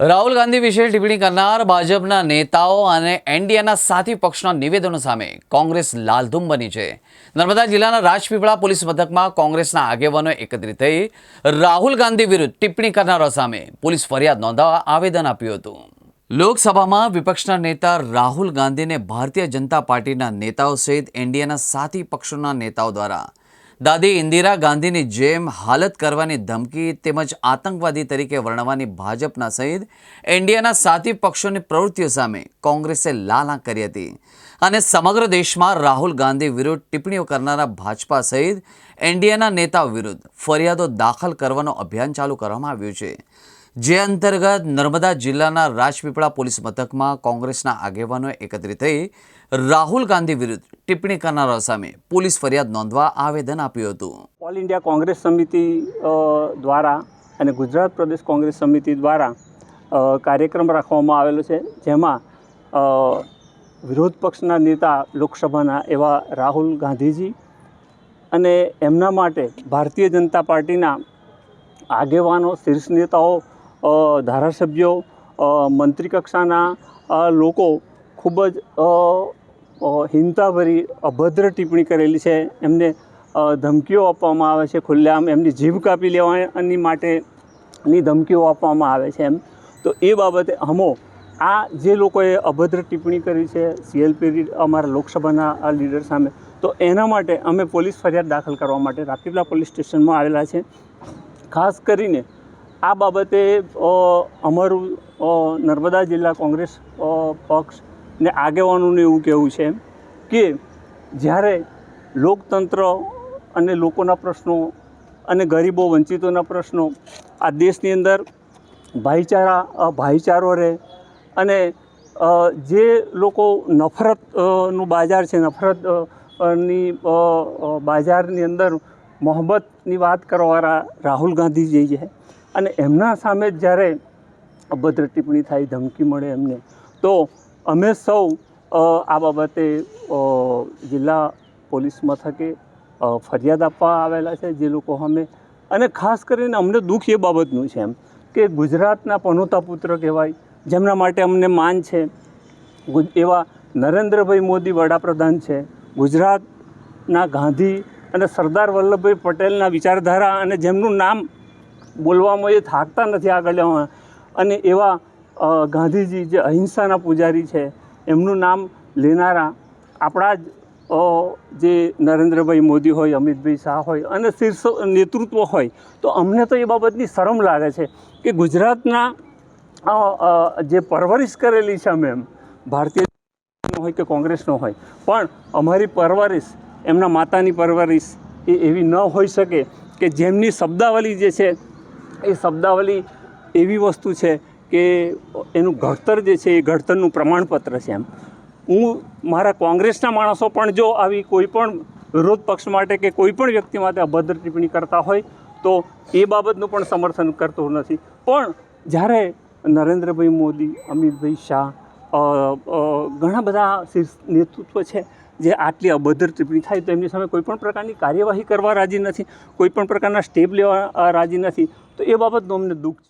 રાહુલ ગાંધી વિશે ટિપ્પણી કરનાર ભાજપના નેતાઓ અને એનડીએના સાથી પક્ષના નિવેદનો સામે કોંગ્રેસ લાલધૂમ બની છે. નર્મદા જિલ્લાના રાજપીપળા પોલીસ મથકમાં કોંગ્રેસના આગેવાનો એકત્રિત થઈ રાહુલ ગાંધી વિરુદ્ધ ટિપ્પણી કરનારો સામે પોલીસ ફરિયાદ નોંધાવવા આવેદન આપ્યું હતું. લોકસભામાં વિપક્ષના નેતા રાહુલ ગાંધીને ભારતીય જનતા પાર્ટીના નેતાઓ સહિત એનડીએના સાથી પક્ષોના નેતાઓ દ્વારા દાદી, ઇન્દિરા ગાંધીની જેમ હાલત કરવાની ધમકી તેમજ આતંકવાદી તરીકે વર્ણવવાની ભાજપના સહિત એનડીએના સાથી પક્ષોની પ્રવૃત્તિઓ સામે કોંગ્રેસે લાલા કરી હતી. અને સમગ્ર દેશમાં રાહુલ ગાંધી વિરુદ્ધ ટિપ્પણીઓ કરનારા ભાજપા સહિત એનડીએના નેતાઓ વિરુદ્ધ ફરિયાદો દાખલ કરવાનો અભિયાન ચાલુ કરવામાં આવ્યું છે. જે અંતર્ગત નર્મદા જિલ્લાના રાજપીપળા પોલીસ મથકમાં કોંગ્રેસના આગેવાનો એકત્રિત થઈ રાહુલ ગાંધી વિરુદ્ધ ટિપ્પણી કરનારા સામે પોલીસ ફરિયાદ નોંધવા આવેદન આપ્યું હતું. ઓલ ઇન્ડિયા કોંગ્રેસ સમિતિ દ્વારા અને ગુજરાત પ્રદેશ કોંગ્રેસ સમિતિ દ્વારા કાર્યક્રમ રાખવામાં આવેલો છે, જેમાં વિરોધ પક્ષના નેતા લોકસભાના એવા રાહુલ ગાંધીજી અને એમના માટે ભારતીય જનતા પાર્ટીના આગેવાનો, શીર્ષ નેતાઓ ધારાસભ્યો મંત્રી કક્ષાના લોકો ખૂબ જ અ, અભદ્ર ટિપ્પણી કરેલી છે. એમને ધમકીઓ આપવામાં આવે છે ખુલ્લેઆમ. એમની જીભ કાપી લેવાની માટેની ધમકીઓ આપવામાં આવે છે એમ. તો એ બાબતે હમો આ જે લોકોએ અભદ્ર ટિપ્પણી કરી છે સીએલપી અમારા લોકસભાના લીડર સામે તો એના માટે અમે પોલીસ ફરિયાદ દાખલ કરવા માટે રાજપીપળા પોલીસ સ્ટેશનમાં આવેલા છે. ખાસ કરીને આ બાબતે અમારું નર્મદા જિલ્લા કોંગ્રેસ પક્ષને પક્ષ ને આગેવાનોનું એવું કહેવું છે કે જ્યારે લોકતંત્ર અને લોકોના પ્રશ્નો અને ગરીબો, વંચિતોના પ્રશ્નો આ દેશની અંદર ભાઈચારા ભાઈચારો રહે અને જે લોકો નફરતનું બાજાર છે નફરતની બાજારની અંદર મોહબ્બતની વાત કરવાવાળા રાહુલ ગાંધીજી છે અને એમના સામે જ્યારે અભદ્ર ટિપ્પણી થાય, ધમકી મળે એમને, તો અમે સૌ આ બાબતે જિલ્લા પોલીસ મથકે ફરિયાદ આપવા આવેલા છે જે લોકો અમે અને ખાસ કરીને અમને દુઃખ એ બાબતનું છે એમ કે ગુજરાતના પનોતા પુત્ર કહેવાય, જેમના માટે અમને માન છે. એવા નરેન્દ્રભાઈ મોદી વડાપ્રધાન છે. ગુજરાતના ગાંધી અને સરદાર વલ્લભભાઈ પટેલના વિચારધારા અને જેમનું નામ બોલવામાં એ થાકતા નથી આગળ. અને એવા ગાંધીજી જે અહિંસાના પૂજારી છે, એમનું નામ લેનારા આપણા જ જે નરેન્દ્રભાઈ મોદી હોય, અમિતભાઈ શાહ હોય અને શીર્ષ નેતૃત્વ હોય, તો અમને તો એ બાબતની શરમ લાગે છે કે ગુજરાતના જે પરવરિશ કરેલી છે અમે એમ, ભારતીય હોય કે કોંગ્રેસનો હોય, પણ અમારી પરવરિશ, એમના માતાની પરવરિશ એ એવી ન હોઈ શકે કે જેમની શબ્દાવલી જે છે એ શબ્દાવલી એવી વસ્તુ છે કે એનું ઘડતર જે છે એ ઘડતરનું પ્રમાણપત્ર છે એમ. હું મારા કોંગ્રેસના માણસો પણ જો આવી કોઈ પણ વિરોધ પક્ષ માટે કે કોઈ પણ વ્યક્તિ માટે અભદ્ર ટિપ્પણી કરતા હોય, તો એ બાબતનું પણ સમર્થન કરતો નથી. પણ જ્યારે નરેન્દ્રભાઈ મોદી, અમિતભાઈ શાહ ઘણા બધા શીર્ષ નેતૃત્વ છે જે આટલી અભદ્ર ટિપ્પણી થાય તો એમની સામે કોઈપણ પ્રકારની કાર્યવાહી કરવા રાજી નથી કોઈપણ પ્રકારના સ્ટેપ લેવા રાજી નથી. તો એ બાબતનું અમને દુઃખ છે.